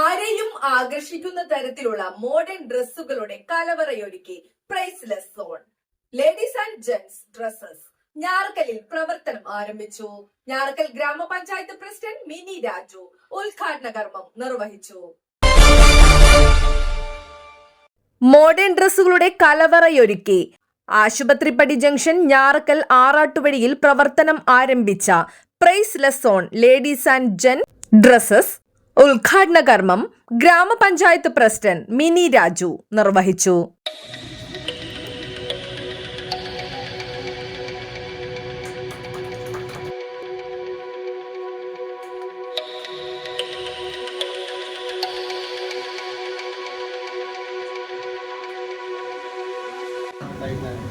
ആരെയും ആകർഷിക്കുന്ന തരത്തിലുള്ള മോഡേൺ ഡ്രസ്സുകളുടെ കലവറയൊരുക്കി priceless zone ladies and gents dresses ഞാറക്കലിൽ പ്രവർത്തനം ആരംഭിച്ചു. ഞാറക്കൽ ഗ്രാമപഞ്ചായത്ത് പ്രസിഡന്റ് മിനി രാജു ഉദ്ഘാടന കർമ്മം നിർവഹിച്ചു. മോഡേൺ ഡ്രസ്സുകളുടെ കലവറയൊരുക്കി ആശുപത്രിപ്പടി ജംഗ്ഷൻ ഞാറക്കൽ ആറാട്ടുവഴിയിൽ പ്രവർത്തനം ആരംഭിച്ച price less zone ladies and gents dresses ഉദ്ഘാടന കർമ്മം ഗ്രാമപഞ്ചായത്ത് പ്രസിഡന്റ് മിനി രാജു നിർവഹിച്ചു.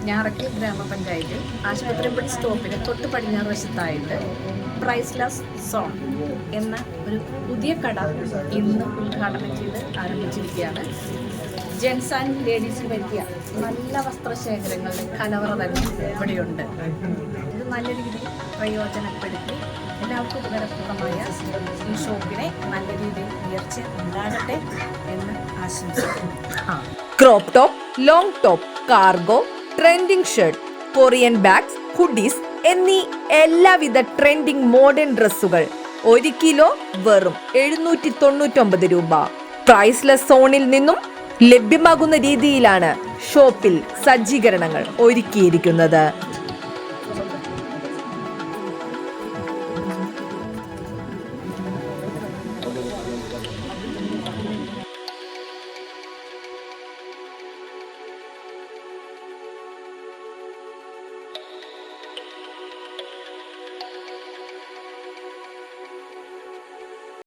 ഞാറക്കൽ ഗ്രാമപഞ്ചായത്തിൽ ആശുപത്രിപ്പടി സ്റ്റോപ്പിന് തൊട്ട് പടിഞ്ഞാറ് വശത്തായിട്ട് പ്രൈസ്ലെസ് സോൺ എന്ന ഒരു പുതിയ കട ഇന്ന് ഉദ്ഘാടനം ചെയ്ത് ആരംഭിച്ചിരിക്കുകയാണ്. ജെൻസ് ആൻഡ് ലേഡീസിന് പറ്റിയ നല്ല വസ്ത്രശേഖരങ്ങളുടെ കലവറ തന്നെ ഇവിടെയുണ്ട്. ഇത് നല്ല രീതിയിൽ പ്രയോജനപ്പെടുത്തി എല്ലാവർക്കും ഉപകാരപ്രദമായ ഈ ഷോപ്പിനെ നല്ല രീതിയിൽ ഉയർച്ച ഉണ്ടാകട്ടെ എന്ന് ആശംസിക്കുന്നു. Crop top long top cargo trending shirt Korean bags hoodies എന്നീ എല്ലാവിധ ട്രെൻഡിംഗ് മോഡേൺ ഡ്രസ്സുകൾ ഒരു കിലോ വെറും എഴുന്നൂറ്റി തൊണ്ണൂറ്റൊമ്പത് രൂപ. പ്രൈസ്ലെസ് സോണിൽ നിന്നും ലഭ്യമാകുന്ന രീതിയിലാണ് ഷോപ്പിൽ സജ്ജീകരണങ്ങൾ ഒരുക്കിയിരിക്കുന്നത്.